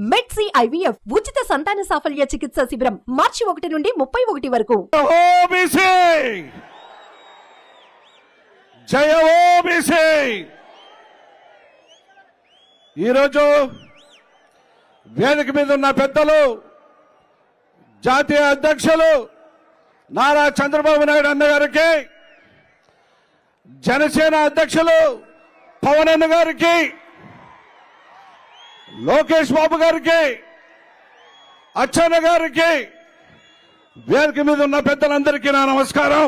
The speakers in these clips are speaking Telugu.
మెడ్సీ ఐవీఎఫ్ ఉచిత సంతాన సాఫల్య చికిత్స శిబిరం మార్చి ఒకటి నుండి ముప్పై ఒకటి వరకు. జయ ఓబీసీ ఈరోజు వేదిక మీద ఉన్న పెద్దలు జాతీయ అధ్యక్షులు నారా చంద్రబాబు నాయుడు అన్నగారికి జనసేన అధ్యక్షులు పవన్ అన్న గారికి లోకేష్ బాబు గారికి అచ్చన్న గారికి వేదిక మీద ఉన్న పెద్దలందరికీ నా నమస్కారం.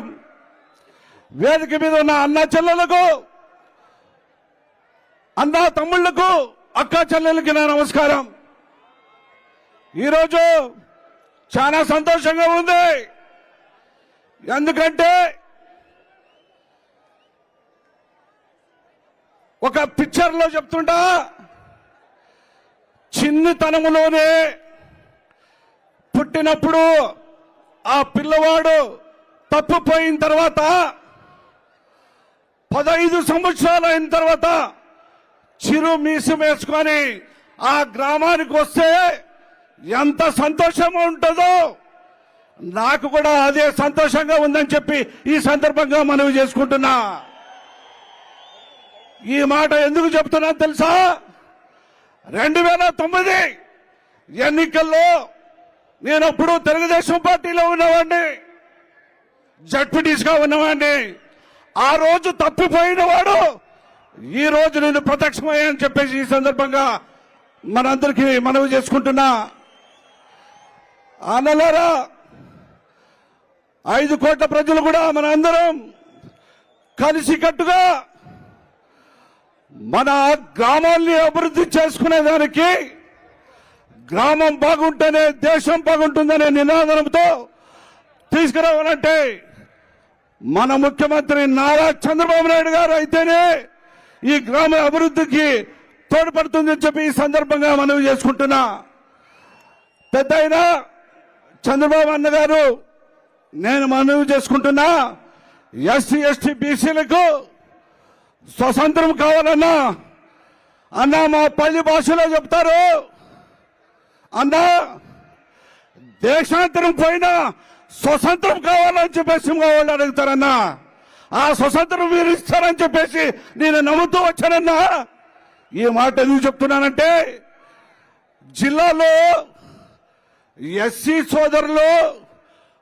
వేదిక మీద ఉన్న అన్న చెల్లెలకు అన్న తమ్ముళ్ళకు అక్క చెల్లెలకి నా నమస్కారం. ఈరోజు చాలా సంతోషంగా ఉంది. ఎందుకంటే ఒక పిక్చర్లో చెప్తుంటా చిన్నతనములోనే పుట్టినప్పుడు ఆ పిల్లవాడు తప్పుపోయిన తర్వాత పదహైదు సంవత్సరాలు అయిన తర్వాత చిరు మీసు వేసుకొని ఆ గ్రామానికి వస్తే ఎంత సంతోషం ఉంటుందో నాకు కూడా అదే సంతోషంగా ఉందని చెప్పి ఈ సందర్భంగా మనవి చేసుకుంటున్నా. ఈ మాట ఎందుకు చెప్తున్నా తెలుసా? రెండు వేల తొమ్మిది ఎన్నికల్లో నేను అప్పుడు తెలుగుదేశం పార్టీలో ఉన్నవాడిని. జడ్పీటీస్గా ఉన్నవాడిని. ఆ రోజు తప్పిపోయిన వాడు. ఈ రోజు నేను ప్రత్యక్షమయ్యాని చెప్పేసి ఈ సందర్భంగా మనందరికీ మనవి చేసుకుంటున్నా. అన్నలారా ఐదు కోట్ల ప్రజలు కూడా మనందరం కలిసికట్టుగా మన గ్రామాల్ని అభివృద్ధి చేసుకునే దానికి గ్రామం బాగుంటేనే దేశం బాగుంటుందనే నినాదంతో తీసుకురావాలంటే మన ముఖ్యమంత్రి నారా చంద్రబాబు నాయుడు గారు అయితేనే ఈ గ్రామ అభివృద్ధికి తోడ్పడుతుందని చెప్పి ఈ సందర్భంగా మనవి చేసుకుంటున్నా. పెద్ద అయినా చంద్రబాబు అన్నగారు నేను మనవి చేసుకుంటున్నా ఎస్సీ ఎస్టీ బీసీలకు స్వతంత్రం కావాలన్నా అన్న మా పల్లి భాషలో చెప్తారు. అన్నా దేశాంతరం పోయినా స్వతంత్రం కావాలని చెప్పేసి మా వాళ్ళు అడుగుతారన్నా. ఆ స్వతంత్రం మీరు ఇస్తారని చెప్పేసి నేను నమ్ముతూ వచ్చానన్నా. ఈ మాట ఎందుకు చెప్తున్నానంటే జిల్లాలో ఎస్సీ సోదరులు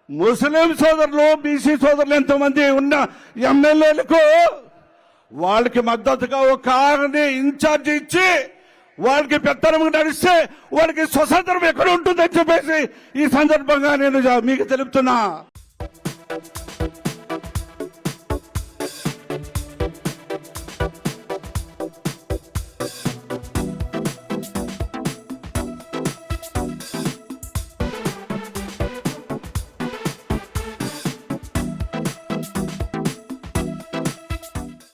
ముస్లిం సోదరులు బీసీ సోదరులు ఎంతమంది ఉన్న ఎమ్మెల్యేలకు వాళ్ళకి మద్దతుగా ఒక కారుని ఇన్ఛార్జ్ ఇచ్చి వాళ్ళకి పెత్తనం నడిస్తే వాళ్ళకి స్వతంత్రం ఎక్కడ ఉంటుందని చెప్పేసి ఈ సందర్భంగా నేను మీకు తెలుపుతున్నా.